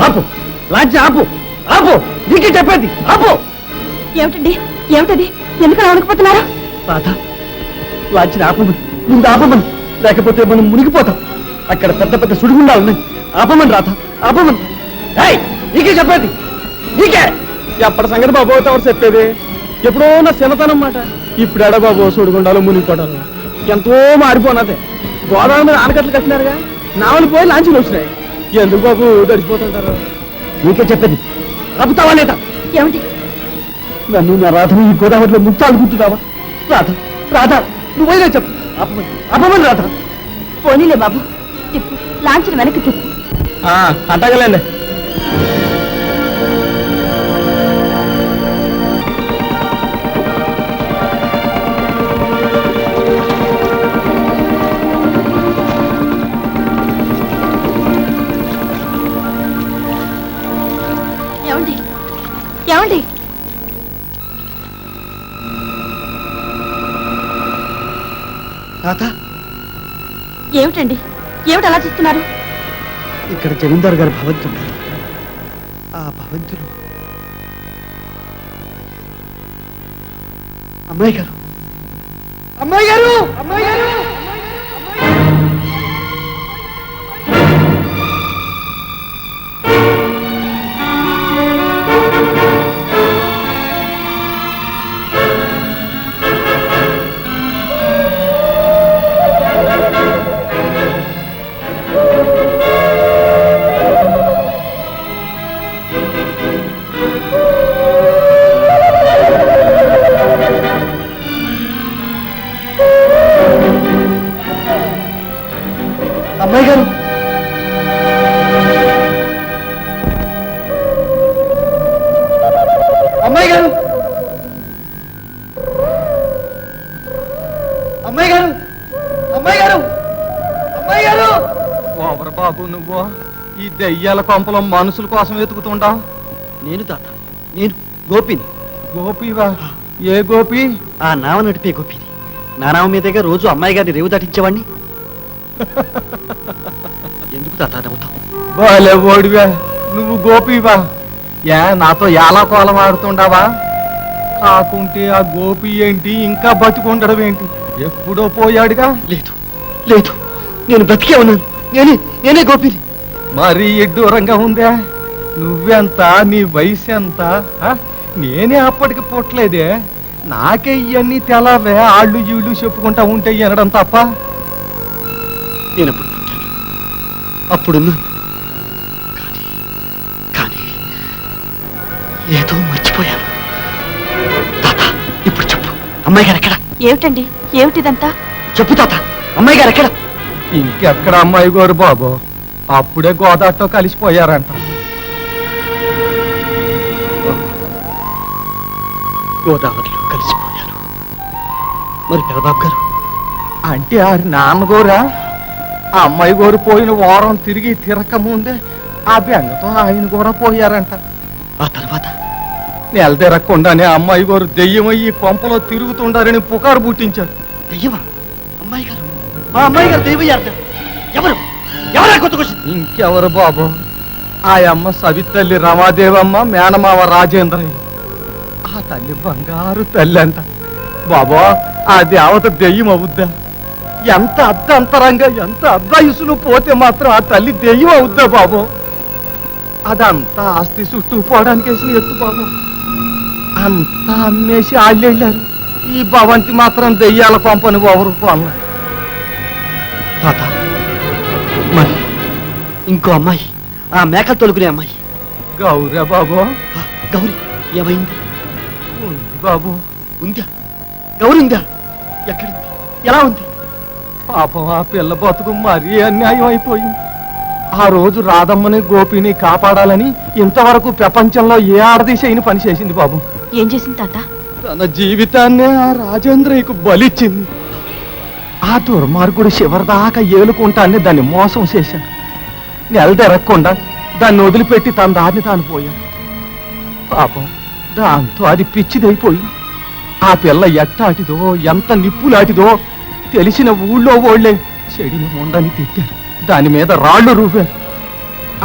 ఆపు. లాంచి ఆపు. ఆపు. నీకే చెప్పేది. ఆపు. ఏమిటండి? ఏమిటది? ఎందుకు వణుకుపోతున్నారు? రాధ లాంచిన ఆపమని. ముందు ఆపమని. లేకపోతే మనం మునిగిపోతాం. అక్కడ పెద్ద పెద్ద సుడిగుండాలు ఉన్నాయి ఆపమని రాధ. ఆపమని. ఏయ్, నీకే చెప్పేది. నీకే. ఎప్పటి సంగతి బాబు ఎవరు చెప్పేది? ఎప్పుడో నా చిన్నతనం మాట. ఇప్పుడు ఎడ బాబు సుడిగుండాలు మునిగిపోవడాలు ఎంతో మారిపోనదే. గోదావరి మీద ఆనకట్లు కట్టినారుగా. నావలు పోయి లాంచీలు వచ్చినాయి. ఎందుకు బాబు దడిచిపోతుంటారు నీకే చెప్పేది. ఆపుతావా లేదా? ఏమిటి నన్ను నా రాధను ఈ గోదావరిలో ముక్తాలు గుర్తున్నావా రాధ రాధ నువ్వైనా చెప్పు. అపమని అపమని రాధ. పోనీలే బాబు. లాంచిన వెనక్కి తిప్పు అట్టగలేండి ఏమండి? రాధ ఏమిటండి? ఏమిటి అలా చూస్తున్నారు? ఇక్కడ జమీందారు గారి భవంతి ఉంది ఆ భవంతిలో అమ్మాయి గారు. అమ్మాయి గారు! అమ్మాయి గారు! అమ్మాయి గారు. అమ్మాయి గారు. అమ్మాయి గారు. అమ్మాయి గారు. అమ్మాయి గారు. ఓవర్ బాబు నువ్వు. ఈ దెయ్యాల కొంపలో మనుషుల కోసం వెతుకుతుండా నేను తాత. నేను గోపిని. గోపివా? ఏ గోపి? ఆ నావ నడిపే గోపిని. నా నావ మీదగా రోజు అమ్మాయి గారిని రేవు దాటించేవాడిని ఎందుకు తాత నవ్వుతావు? బాలే ఓడివా. నువ్వు గోపివా? ఏ నాతో ఎలా కోలం ఆడుతుండావా కాకుంటే ఆ గోపి ఏంటి? ఇంకా బతికుండడం ఏంటి? ఎప్పుడో పోయాడుగా? లేదు లేదు. నేను బ్రతికే ఉన్నాను. నేనే నేనే గోపిని. మరీ ఎడ్డూరంగా ఉందే. నువ్వెంత? నీ వయసు ఎంత? నేనే అప్పటికి పుట్టలేదే. నాకే ఇవన్నీ తెలవే. ఆళ్ళు ఈళ్ళు చెప్పుకుంటా ఉంటే వినడం తప్ప. నేను అప్పుడు పుట్టాను. అప్పుడున్నాను కానీ కానీ ఏదో మర్చిపోయాను. తాత ఇప్పుడు చెప్పు. అమ్మాయి గారు ఎక్కడ? ఏమిటండి? ఏమిటిదంతా? చెప్పు తాత. అమ్మాయి గారు ఎక్కడ? ఇంకెక్కడ అమ్మాయి గారు బాబు? అప్పుడే గోదాట్లో కలిసిపోయారంట. గోదావరిలో కలిసిపోయారు మరి పెదబాబు గారు? అంటే ఆ నాన్నగోరా? ఆ అమ్మాయి గారు పోయిన వారం తిరిగి తిరక ముందే ఆ బెంగతో ఆయన కూడా పోయారంట. ఆ తర్వాత? నెల తిరగకుండానే అమ్మాయి గారు దెయ్యమయ్యి కొంపలో తిరుగుతుండారని పుకారు పుట్టించారు దెయ్యమా? అమ్మాయి గారు? మా అమ్మాయి గారు దెయ్యమయ్యారు ఎవరు? ఎవరా ఇంకెవరు బాబు? ఆ అమ్మ సవితల్లి రమాదేవమ్మ మేనమావ రాజేంద్రయ్య. ఆ తల్లి బంగారు తల్లి అంట. బాబా ఆ దేవత దెయ్యం అవుద్దా ఎంత అర్ధంతరంగా ఎంత అర్ధయుసులు పోతే మాత్రం ఆ తల్లి దెయ్యం అవుద్దా బాబు? అదంతా ఆస్తి చుట్టూ పోవడానికి వేసిన ఎత్తు బాబు. అంతా అమ్మేసి ఆళ్ళెళ్ళారు ఈ భవంతి మాత్రం దెయ్యాల పంపని ఎవరు తాత మరి ఇంకో అమ్మాయి ఆ మేకలు తొలుకునే అమ్మాయి. గౌరా బాబు. గౌరి ఏమైంది? ఉంది బాబు. ఉందా? గౌరి ఉందా? ఎక్కడుంది? ఎలా ఉంది? పాపం ఆ పిల్ల బతుకు మరీ అన్యాయం అయిపోయింది. ఆ రోజు రాధమ్మని గోపిని కాపాడాలని ఇంతవరకు ప్రపంచంలో ఏ ఆడది చేయని పని చేసింది బాబు? ఏం చేసింది తాత? తన జీవితాన్నే ఆ రాజేంద్రయ్యకు బలిచ్చింది. ఆ దుర్మార్గుడు చివరిదాకా ఏలుకుంటాన్ని దాన్ని మోసం చేశాడు. నెలదెరగకుండా దాన్ని వదిలిపెట్టి తన దారిని తాను పోయాడు. పాపం దాంతో అది పిచ్చిదైపోయి ఆ పిల్ల ఎట్టాటిదో ఎంత నిప్పులాటిదో తెలిసిన ఊళ్ళో ఓళ్ళే చెడిని ముందని తిట్టారు. దాని మీద రాళ్ళు రూపారు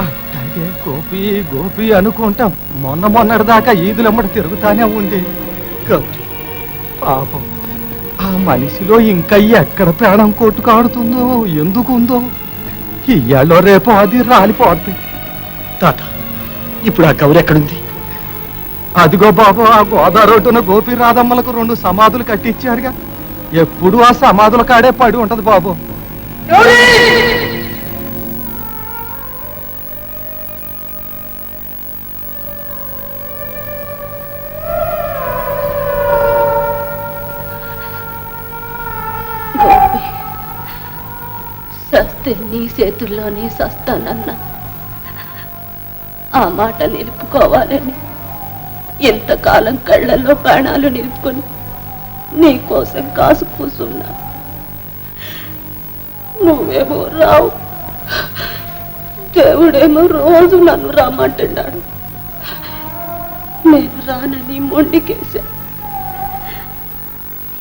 అట్టాగే గోపి గోపి అనుకుంటాం. మొన్న మొన్నటిదాకా ఈదులమ్మడి తిరుగుతానే ఉంది గౌరీ పాపం. ఆ మనిషిలో ఇంకా ఎక్కడ ప్రాణం కొట్టుకాడుతుందో ఎందుకుందో? ఇయ్యాలో రేపు అది రాలిపోద్ది. తాత ఇప్పుడు ఆ గౌరీ ఎక్కడుంది? అదిగో బాబు ఆ గోదావరి రోడ్డున గోపి రాధమ్మలకు రెండు సమాధులు కట్టించారుగా. ఎప్పుడు ఆ సమాధుల కాడే పడి ఉంటది బాబు. సస్తే నీ చేతుల్లోనే సస్తానన్నా. ఆ మాట నిలుపుకోవాలని ఎంతకాలం కళ్ళల్లో ప్రాణాలు నిలుపుకొని నీ కోసం కాసు కూసున్నా. నువ్వేమో రావు. దేవుడేమో రోజు నన్ను రమ్మంటున్నాడు. నేను రానని మొండికేశా.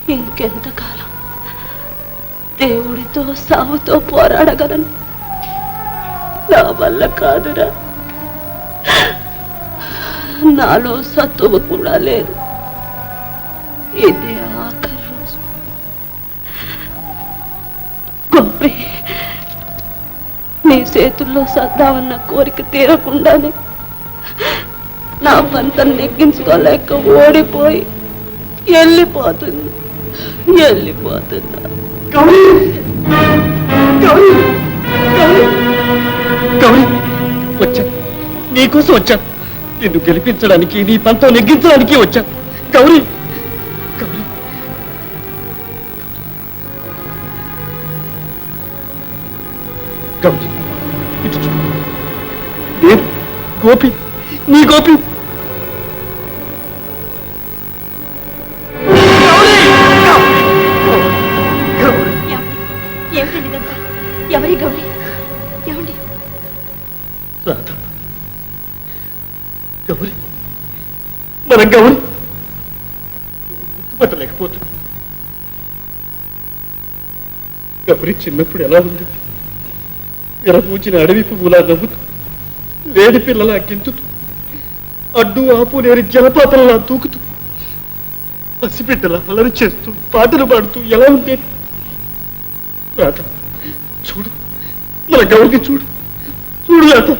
ఇంకెంతకాలం దేవుడితో సావుతో పోరాడగలను? నా వల్ల కాదురా. నాలో సత్తువ కూడా లేదు. ఇదే గొప్పి నీ చేతుల్లో సద్దామన్న కోరిక తీరకుండానే నా పంతం నెగ్గించుకోలేక ఓడిపోయి వెళ్ళిపోతుంది వెళ్ళిపోతున్నా వచ్చా. నీకోసం వచ్చా. నిన్ను గెలిపించడానికి నీ పంతం నెగ్గించడానికి వచ్చా. గౌరీ! గౌరీ ఇటు చూడు. నేను గోపి? నీ గోపి? ఎవరి గౌరీ? ఏమండి? గౌరి మన గౌరి. నువ్వు గుర్తుపట్టలేకపోతున్నా గౌరి చిన్నప్పుడు ఎలా ఉంది విరపూచిన అడవి పువ్వులా నవ్వుతూ వేడి పిల్లలా గెంతుతూ అడ్డు ఆపు లేని జలపాతంలా తూకుతూ పసిబిడ్డలా అలరి చేస్తూ పాటలు పాడుతూ ఎలా ఉండేది రాధ చూడు మన గౌరికి చూడు చూడు రాధ.